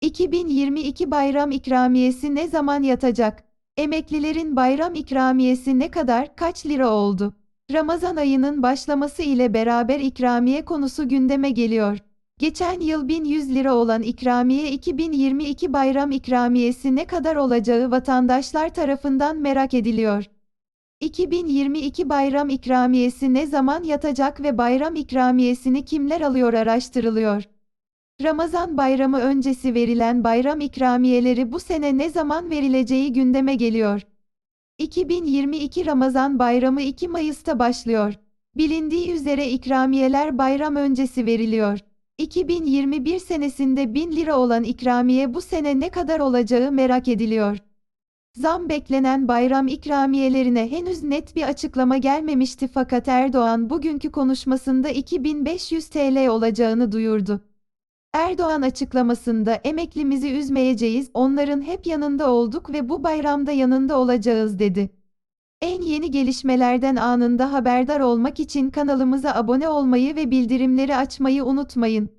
2022 bayram ikramiyesi ne zaman yatacak? Emeklilerin bayram ikramiyesi ne kadar, kaç lira oldu? Ramazan ayının başlaması ile beraber ikramiye konusu gündeme geliyor. Geçen yıl 1100 lira olan ikramiye 2022 bayram ikramiyesi ne kadar olacağı vatandaşlar tarafından merak ediliyor. 2022 bayram ikramiyesi ne zaman yatacak ve bayram ikramiyesini kimler alıyor araştırılıyor. Ramazan bayramı öncesi verilen bayram ikramiyeleri bu sene ne zaman verileceği gündeme geliyor. 2022 Ramazan bayramı 2 Mayıs'ta başlıyor. Bilindiği üzere ikramiyeler bayram öncesi veriliyor. 2021 senesinde 1000 lira olan ikramiye bu sene ne kadar olacağı merak ediliyor. Zam beklenen bayram ikramiyelerine henüz net bir açıklama gelmemişti fakat Erdoğan bugünkü konuşmasında 2500 TL olacağını duyurdu. Erdoğan açıklamasında emeklimizi üzmeyeceğiz, onların hep yanında olduk ve bu bayramda yanında olacağız dedi. En yeni gelişmelerden anında haberdar olmak için kanalımıza abone olmayı ve bildirimleri açmayı unutmayın.